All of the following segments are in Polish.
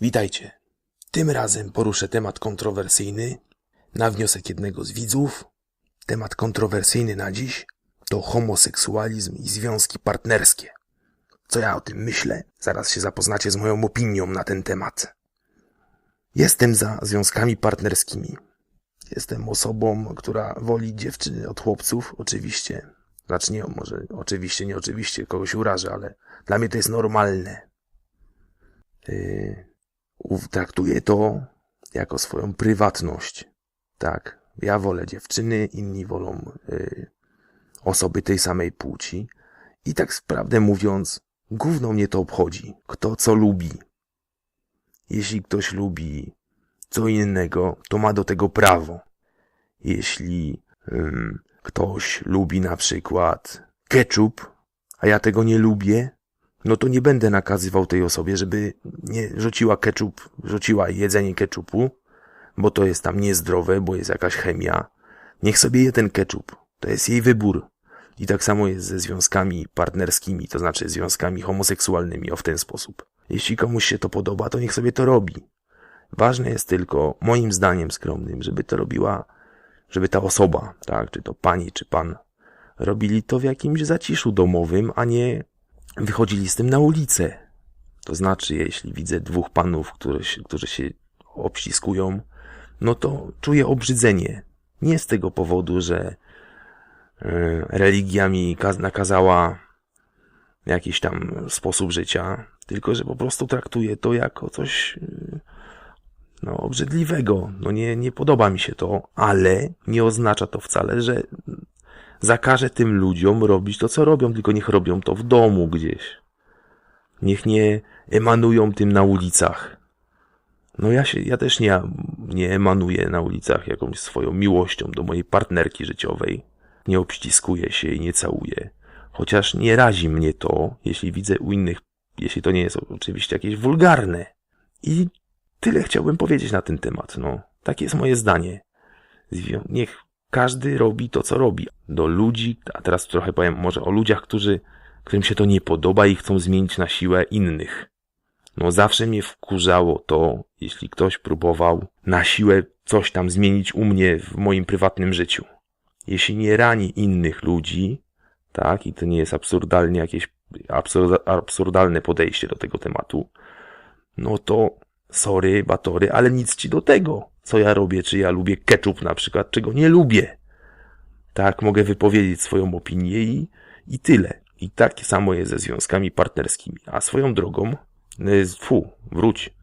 Witajcie. Tym razem poruszę temat kontrowersyjny na wniosek jednego z widzów. Temat kontrowersyjny na dziś to homoseksualizm i związki partnerskie. Co ja o tym myślę? Zaraz się zapoznacie z moją opinią na ten temat. Jestem za związkami partnerskimi. Jestem osobą, która woli dziewczyny od chłopców, oczywiście. Znaczy nie, może oczywiście, nie oczywiście, kogoś urażę, ale dla mnie to jest normalne. Yy, traktuję to jako swoją prywatność. Tak, ja wolę dziewczyny, inni wolą yy, osoby tej samej płci. I tak prawdę mówiąc, gówno mnie to obchodzi, kto co lubi. Jeśli ktoś lubi co innego, to ma do tego prawo. Jeśli ym, ktoś lubi na przykład ketchup, a ja tego nie lubię, no to nie będę nakazywał tej osobie, żeby nie rzuciła ketchup, rzuciła jedzenie ketchupu, bo to jest tam niezdrowe, bo jest jakaś chemia. Niech sobie je ten ketchup. To jest jej wybór. I tak samo jest ze związkami partnerskimi, to znaczy związkami homoseksualnymi, o w ten sposób. Jeśli komuś się to podoba, to niech sobie to robi. Ważne jest tylko, moim zdaniem skromnym, żeby to robiła, żeby ta osoba, tak, czy to pani, czy pan, robili to w jakimś zaciszu domowym, a nie wychodzili z tym na ulicę. To znaczy, jeśli widzę dwóch panów, którzy się, którzy się obściskują, no to czuję obrzydzenie. Nie z tego powodu, że e, religia mi kaz- nakazała jakiś tam sposób życia, tylko że po prostu traktuję to jako coś e, no, obrzydliwego. No nie, nie podoba mi się to, ale nie oznacza to wcale, że zakażę tym ludziom robić to, co robią, tylko niech robią to w domu gdzieś. Niech nie emanują tym na ulicach. No ja się, ja też nie, nie emanuję na ulicach jakąś swoją miłością do mojej partnerki życiowej. Nie obściskuję się i nie całuję. Chociaż nie razi mnie to, jeśli widzę u innych, jeśli to nie jest oczywiście jakieś wulgarne. I tyle chciałbym powiedzieć na ten temat, no. Takie jest moje zdanie. Niech każdy robi to, co robi. Do ludzi, a teraz trochę powiem może o ludziach, którzy, którym się to nie podoba i chcą zmienić na siłę innych. No zawsze mnie wkurzało to, jeśli ktoś próbował na siłę coś tam zmienić u mnie w moim prywatnym życiu. Jeśli nie rani innych ludzi, tak, i to nie jest absurdalnie jakieś absurda, absurdalne podejście do tego tematu, no to sorry, batory, ale nic ci do tego, co ja robię, czy ja lubię ketchup na przykład, czego nie lubię. Tak, mogę wypowiedzieć swoją opinię i, i tyle. I tak samo jest ze związkami partnerskimi. A swoją drogą, y, fu, wróć,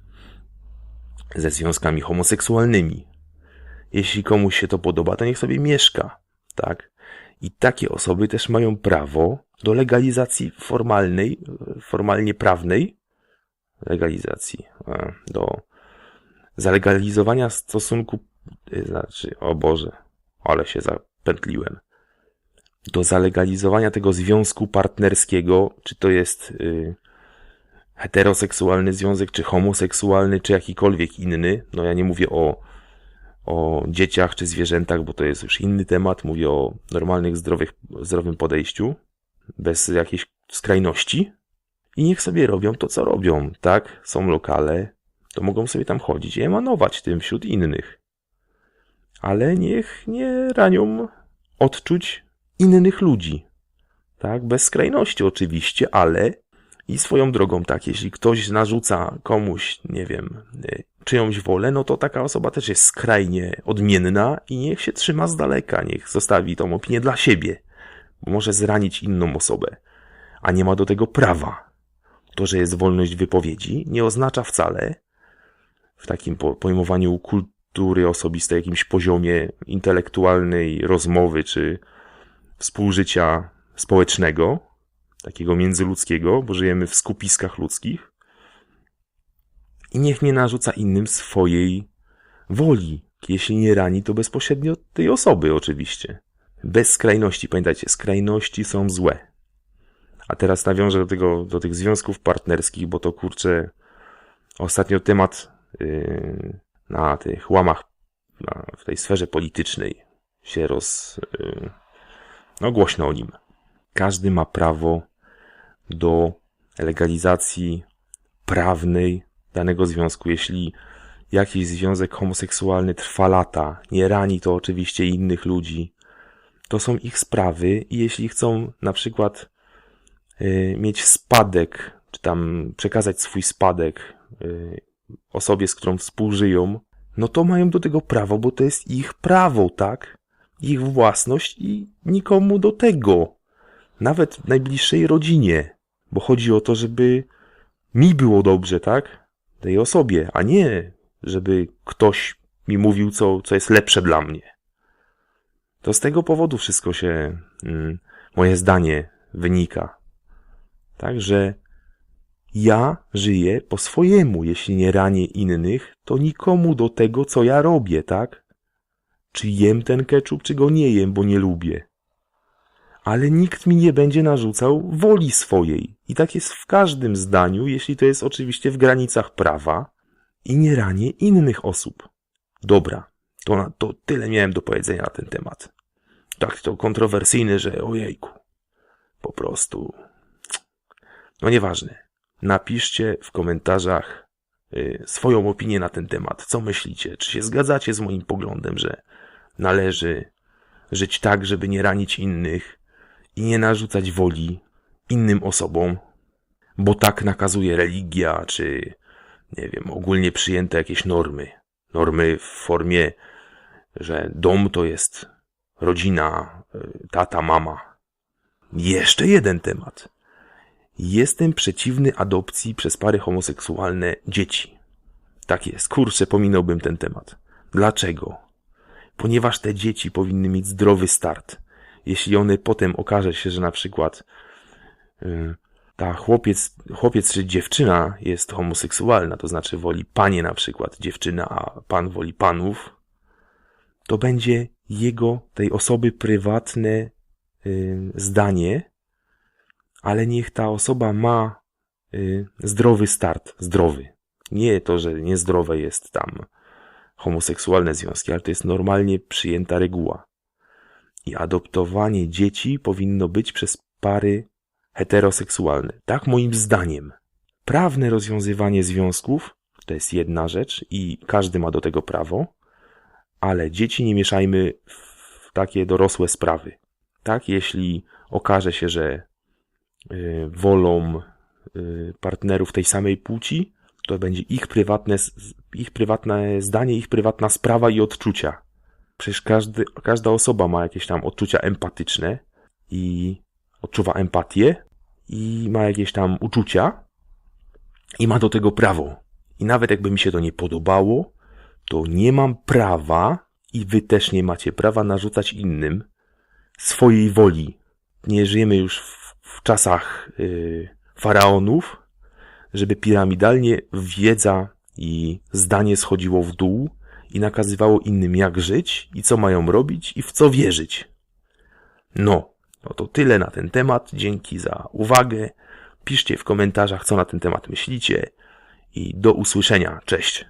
ze związkami homoseksualnymi. Jeśli komuś się to podoba, to niech sobie mieszka, tak? I takie osoby też mają prawo do legalizacji formalnej, y, formalnie prawnej, legalizacji, e, do zalegalizowania stosunku, y, znaczy, o Boże, ale się zapętliłem, do zalegalizowania tego związku partnerskiego, czy to jest y, heteroseksualny związek, czy homoseksualny, czy jakikolwiek inny, no ja nie mówię o, o dzieciach czy zwierzętach, bo to jest już inny temat, mówię o normalnych, zdrowych, zdrowym podejściu, bez jakiejś skrajności, i niech sobie robią to, co robią, tak? Są lokale, to mogą sobie tam chodzić i emanować tym wśród innych. Ale niech nie ranią odczuć innych ludzi. Tak? Bez skrajności oczywiście, ale i swoją drogą, tak, jeśli ktoś narzuca komuś, nie wiem, y, czyjąś wolę, no to taka osoba też jest skrajnie odmienna i niech się trzyma z daleka, niech zostawi tą opinię dla siebie, bo może zranić inną osobę, a nie ma do tego prawa to, że jest wolność wypowiedzi, nie oznacza wcale w takim po- pojmowaniu kultury osobistej, jakimś poziomie intelektualnej rozmowy czy współżycia społecznego, takiego międzyludzkiego, bo żyjemy w skupiskach ludzkich. I niech nie narzuca innym swojej woli. Jeśli nie rani, to bezpośrednio tej osoby, oczywiście. Bez skrajności. Pamiętajcie, skrajności są złe. A teraz nawiążę do tego, do tych związków partnerskich, bo to kurczę, ostatnio temat na tych łamach, w tej sferze politycznej się roz, yy, no głośno o nim. Każdy ma prawo do legalizacji prawnej danego związku. Jeśli jakiś związek homoseksualny trwa lata, nie rani to oczywiście innych ludzi, to są ich sprawy i jeśli chcą na przykład y, mieć spadek, czy tam przekazać swój spadek y, osobie, z którą współżyją, no to mają do tego prawo, bo to jest ich prawo, tak? Ich własność i nikomu do tego. Nawet najbliższej rodzinie. Bo chodzi o to, żeby mi było dobrze, tak? Tej osobie, a nie, żeby ktoś mi mówił, co, co jest lepsze dla mnie. To z tego powodu wszystko się, mm, moje zdanie wynika. Tak, że ja żyję po swojemu. Jeśli nie ranię innych, to nikomu do tego, co ja robię, tak? Czy jem ten ketchup, czy go nie jem, bo nie lubię. Ale nikt mi nie będzie narzucał woli swojej. I tak jest w każdym zdaniu, jeśli to jest oczywiście w granicach prawa i nie ranię innych osób. Dobra, to, na, to tyle miałem do powiedzenia na ten temat. Tak to kontrowersyjny, że ojejku. Po prostu. No nieważne. Napiszcie w komentarzach y, swoją opinię na ten temat. Co myślicie? Czy się zgadzacie z moim poglądem, że należy żyć tak, żeby nie ranić innych i nie narzucać woli innym osobom, bo tak nakazuje religia, czy nie wiem, ogólnie przyjęte jakieś normy. Normy w formie, że dom to jest rodzina, y, tata, mama. Jeszcze jeden temat. Jestem przeciwny adopcji przez pary homoseksualne dzieci. Tak jest, kurczę, pominąłbym ten temat. Dlaczego? Ponieważ te dzieci powinny mieć zdrowy start. Jeśli one potem okaże się, że na przykład y, ta chłopiec, chłopiec czy dziewczyna jest homoseksualna, to znaczy woli panie na przykład dziewczyna, a pan woli panów, to będzie jego, tej osoby prywatne y, zdanie, ale niech ta osoba ma y, zdrowy start, zdrowy. Nie to, że niezdrowe jest tam homoseksualne związki, ale to jest normalnie przyjęta reguła. I adoptowanie dzieci powinno być przez pary heteroseksualne. Tak moim zdaniem. Prawne rozwiązywanie związków to jest jedna rzecz i każdy ma do tego prawo, ale dzieci nie mieszajmy w takie dorosłe sprawy. Tak, jeśli okaże się, że wolą y, partnerów tej samej płci, to będzie ich prywatne, ich prywatne zdanie, ich prywatna sprawa i odczucia. Przecież każdy, każda osoba ma jakieś tam odczucia empatyczne i odczuwa empatię i ma jakieś tam uczucia i ma do tego prawo. I nawet jakby mi się to nie podobało, to nie mam prawa i wy też nie macie prawa narzucać innym swojej woli. Nie żyjemy już w, w czasach yy, faraonów, żeby piramidalnie wiedza i zdanie schodziło w dół i nakazywało innym jak żyć i co mają robić i w co wierzyć. No, no to tyle na ten temat. Dzięki za uwagę. Piszcie w komentarzach, co na ten temat myślicie i do usłyszenia. Cześć.